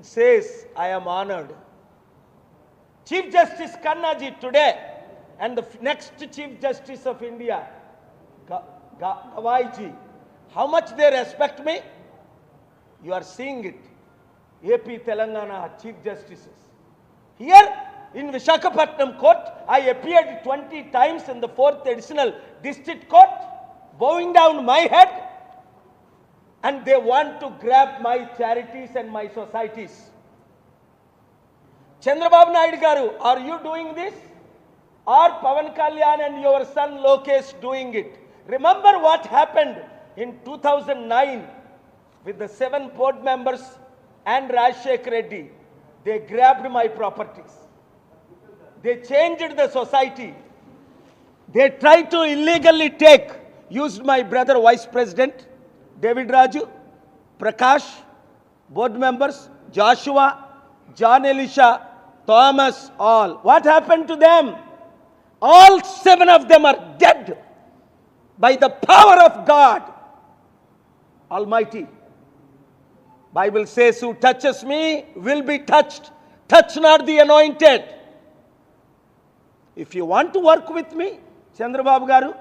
says, I am honored. Chief Justice Kannaji today and the next Chief Justice of India, Ga- Ga- Gavaiji, how much they respect me? You are seeing it. AP Telangana Chief Justices. Here in Vishakhapatnam Court, I appeared 20 times in the 4th Additional District Court, bowing down my head and they want to grab my charities and my societies. Chandrababu Naidu garu, are you doing this? Are Pavan Kalyan and your son Lokesh doing it? Remember what happened in 2009 with the seven board members and Rajshekh Reddy? They grabbed my properties. They changed the society. They tried to illegally take, used my brother vice president, David Raju, Prakash, board members, Joshua, John Elisha, Thomas, all. What happened to them? All seven of them are dead by the power of God Almighty. Bible says, Who touches me will be touched. Touch not the anointed. If you want to work with me, Chandra Babu Garu,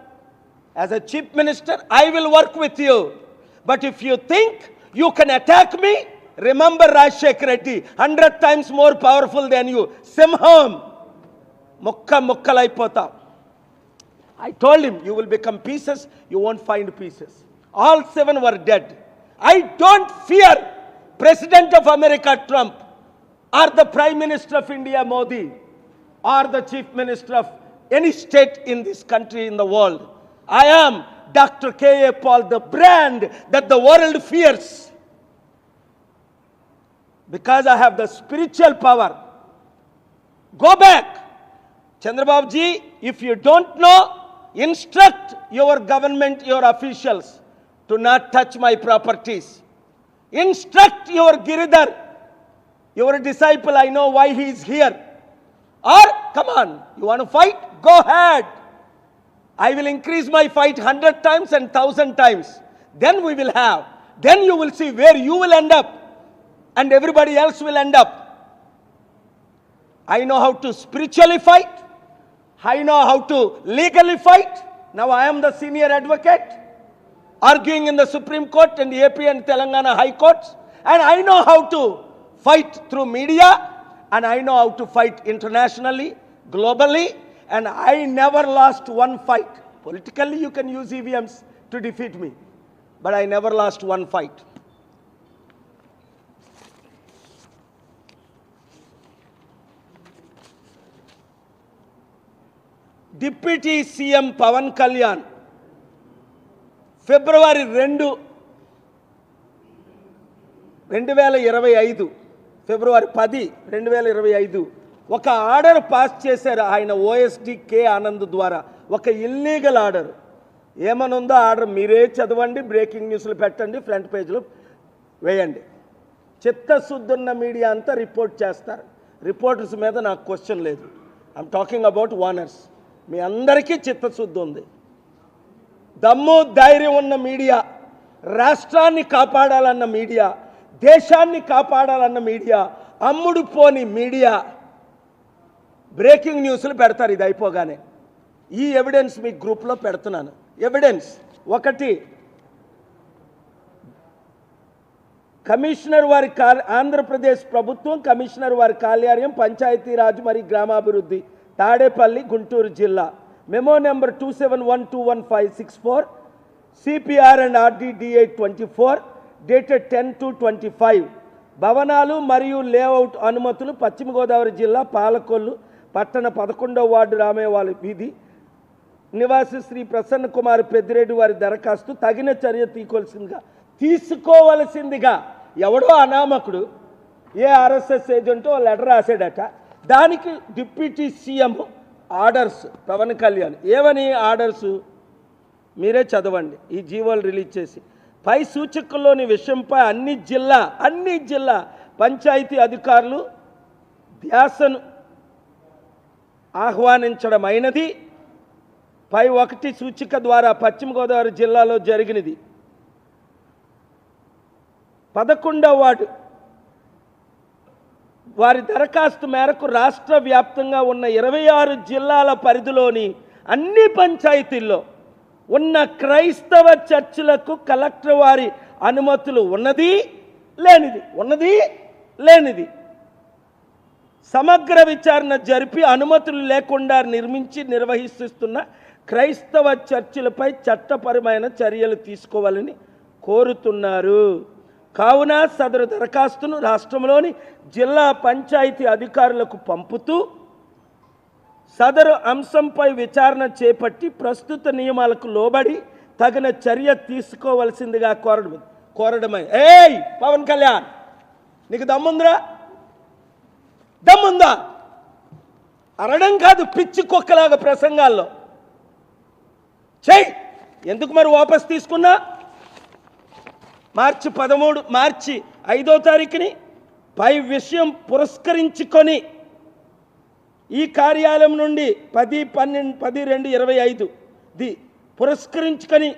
as a chief minister, I will work with you. But if you think you can attack me, remember Rajshekhar Reddy, 100 times more powerful than you. Simham. Mukka mukkalaipota. I told him, you will become pieces, you won't find pieces. All seven were dead. I don't fear President of America Trump or the Prime Minister of India Modi or the Chief Minister of any state in this country, in the world. I am Dr. K.A. Paul, the brand that the world fears. Because I have the spiritual power. Go back. Chandrababu ji, if you don't know, instruct your government, your officials to not touch my properties. Instruct your Giridhar, your disciple, I know why he is here. Or, come on, you want to fight? Go ahead. I will increase my fight 100 times and 1000 times. Then we will have. Then you will see where you will end up and everybody else will end up. I know how to spiritually fight. I know how to legally fight. Now I am the senior advocate arguing in the Supreme Court and the AP and Telangana High Courts. And I know how to fight through media and I know how to fight internationally, globally And I never lost one fight. Politically, you can use EVMs to defeat me. But I never lost one fight. Deputy CM Pawan Kalyan ఫిబ్రవరి రెండు రెండు వేల ఇరవై ఐదు ఫిబ్రవరి పది రెండు వేల ఇరవై ఐదు ఒక ఆర్డర్ పాస్ చేశారు ఆయన ఓఎస్డి కే ఆనంద్ ద్వారా. ఒక ఇల్లీగల్ ఆర్డర్ ఏమనుందో ఆర్డర్ మీరే చదవండి బ్రేకింగ్ న్యూస్లు పెట్టండి ఫ్రంట్ పేజ్లో వేయండి. చిత్తశుద్ధున్న మీడియా అంతా రిపోర్ట్ చేస్తారు. రిపోర్టర్స్ మీద నాకు క్వశ్చన్ లేదు. ఐఎమ్ టాకింగ్ అబౌట్ ఓనర్స్ మీ అందరికీ చిత్తశుద్ధి ఉంది. దమ్ము ధైర్యం ఉన్న మీడియా రాష్ట్రాన్ని కాపాడాలన్న మీడియా దేశాన్ని కాపాడాలన్న మీడియా అమ్ముడు పోని మీడియా బ్రేకింగ్ న్యూస్లు పెడతారు ఇది అయిపోగానే. ఈ ఎవిడెన్స్ మీ గ్రూప్లో పెడుతున్నాను. ఎవిడెన్స్. ఒకటి కమిషనర్ వారి ఆంధ్రప్రదేశ్ ప్రభుత్వం కమిషనర్ వారి కార్యాలయం పంచాయతీరాజ్ మరియు గ్రామాభివృద్ధి తాడేపల్లి గుంటూరు జిల్లా. Memo number two seven one two one five six four CPR and RDDA twenty four dated ten two twenty five. భవనాలు మరియు లేఅవుట్ అనుమతులు పశ్చిమ గోదావరి జిల్లా పాలకొల్లు పట్టణ పదకొండవ వార్డు రామేవాళ్ళ వీధి. నివాసి శ్రీ ప్రసన్న కుమార్ పెద్దిరెడ్డి వారి దరఖాస్తు తగిన చర్య తీసుకోవాల్సిందిగా. తీసుకోవలసిందిగా. ఎవడో అనామకుడు ఏ ఆర్ఎస్ఎస్ ఏజెంటో లెటర్ రాశాడట. దానికి deputy CM orders Pavan Kalyan. ఏమని ఆర్డర్స్? మీరే చదవండి. ఈ జీవోలు రిలీజ్ చేసి. పై సూచకుల్లోని విషయంపై అన్ని జిల్లా అన్ని జిల్లా పంచాయతీ అధికారులు ధ్యాసను ఆహ్వానించడమైనది. పై ఒకటి సూచిక ద్వారా పశ్చిమ గోదావరి జిల్లాలో జరిగినది. పదకొండవ వార్డు. వారి దరఖాస్తు మేరకు రాష్ట్ర వ్యాప్తంగా ఉన్న ఇరవై ఆరు జిల్లాల పరిధిలోని అన్ని పంచాయతీల్లో ఉన్న క్రైస్తవ చర్చిలకు కలెక్టర్ వారి అనుమతులు ఉన్నది లేనిది ఉన్నది లేనిది. సమగ్ర విచారణ జరిపి అనుమతులు లేకుండా నిర్మించి నిర్వహిస్తున్న క్రైస్తవ చర్చిలపై చట్టపరమైన చర్యలు తీసుకోవాలని కోరుతున్నారు. కావున సదరు దరఖాస్తును రాష్ట్రంలోని జిల్లా పంచాయతీ అధికారులకు పంపుతూ సదరు అంశంపై విచారణ చేపట్టి ప్రస్తుత నియమాలకు లోబడి తగిన చర్య తీసుకోవలసిందిగా కోరడం కోరడమే. ఏయ్ పవన్ కళ్యాణ్ నీకు దమ్ముందిరా? దమ్ముందా? అరడం కాదు పిచ్చి కుక్కలాగా ప్రసంగాల్లో. చెయ్యి ఎందుకు మరి వాపస్ తీసుకున్నా? మార్చి పదమూడు మార్చి ఐదో తారీఖుని పై విషయం పురస్కరించుకొని ఈ కార్యాలయం నుండి పది పన్నెండు పది రెండు ఇరవై ఐదు ది పురస్కరించుకొని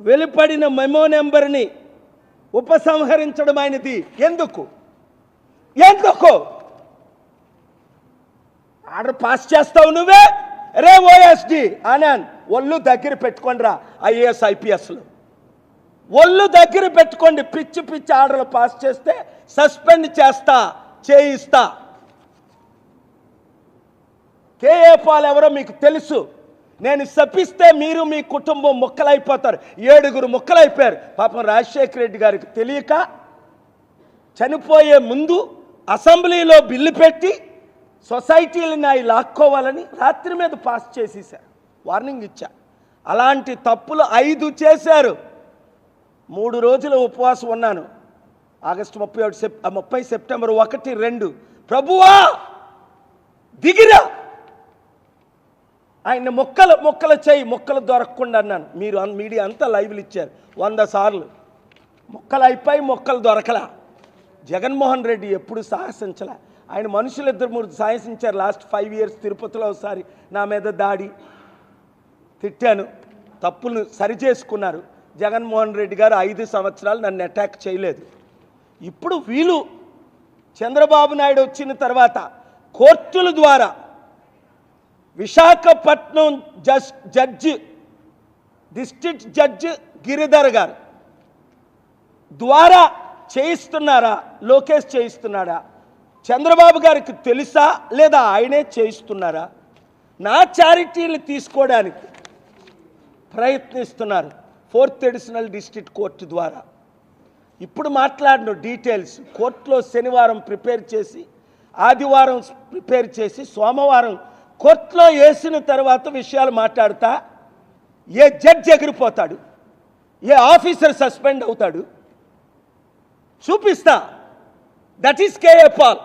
వెలుపడిన మెమో నెంబర్ని ఉపసంహరించడం ఆయనది. ఎందుకు? ఎందుకు? ఆర్డర్ పాస్ చేస్తావు నువ్వే? రే ఓఎస్డి అనాన్ ఒళ్ళు దగ్గర పెట్టుకోండి రా ఐఏఎస్ ఐపీఎస్లు. ఒళ్ళు దగ్గర పెట్టుకోండి పిచ్చి పిచ్చి ఆర్డర్లు పాస్ చేస్తే సస్పెండ్ చేస్తా చేయిస్తా. కేఏ పాల్ ఎవరో మీకు తెలుసు. నేను శపిస్తే మీరు మీ కుటుంబం ముక్కలైపోతారు. ఏడుగురు ముక్కలైపోయారు. పాపం రాజశేఖర రెడ్డి గారికి తెలియక చనిపోయే ముందు అసెంబ్లీలో బిల్లు పెట్టి సొసైటీలని అవి లాక్కోవాలని రాత్రి మీద పాస్ చేసేసారు వార్నింగ్ ఇచ్చా. అలాంటి తప్పులు ఐదు చేశారు. మూడు రోజులు ఉపవాసం ఉన్నాను. ఆగస్టు ముప్పై ఒకటి సెప్ ముప్పై సెప్టెంబర్ ఒకటి రెండు. ప్రభువా! దిగిరా! ఆయన మొక్కలు మొక్కలు చేయి మొక్కలు దొరకకుండా అన్నాను. మీరు మీడియా అంతా లైవ్లు ఇచ్చారు. వంద సార్లు. మొక్కలు అయిపోయి మొక్కలు దొరకలా. జగన్మోహన్ రెడ్డి ఎప్పుడు సాహసించలే. ఆయన మనుషులు ఇద్దరు మూడు సాహసించారు లాస్ట్ ఫైవ్ ఇయర్స్ తిరుపతిలో ఒకసారి నా మీద దాడి. తిట్టాను. తప్పులు సరిచేసుకున్నారు జగన్మోహన్ రెడ్డి గారు ఐదు సంవత్సరాలు నన్ను అటాక్ చేయలేదు. ఇప్పుడు వీలు చంద్రబాబు నాయుడు వచ్చిన తర్వాత కోర్టుల ద్వారా Visakhapatnam just judge district judge Giridhar garu ద్వారా చేయిస్తున్నారా? లోకేష్ చేయిస్తున్నాడా? చంద్రబాబు గారికి తెలుసా లేదా ఆయనే చేయిస్తున్నారా? నా చారిటీలు తీసుకోవడానికి ప్రయత్నిస్తున్నారు ఫోర్త్ ఎడిషనల్ డిస్ట్రిక్ట్ కోర్టు ద్వారా. ఇప్పుడు మాట్లాడిన డీటెయిల్స్. కోర్టులో శనివారం ప్రిపేర్ చేసి ఆదివారం ప్రిపేర్ చేసి సోమవారం కోర్టులో వేసిన తర్వాత విషయాలు మాట్లాడతా. ఏ జడ్జ్ ఎగిరిపోతాడు? ఏ ఆఫీసర్ సస్పెండ్ అవుతాడు? చూపిస్తా. That is KA Paul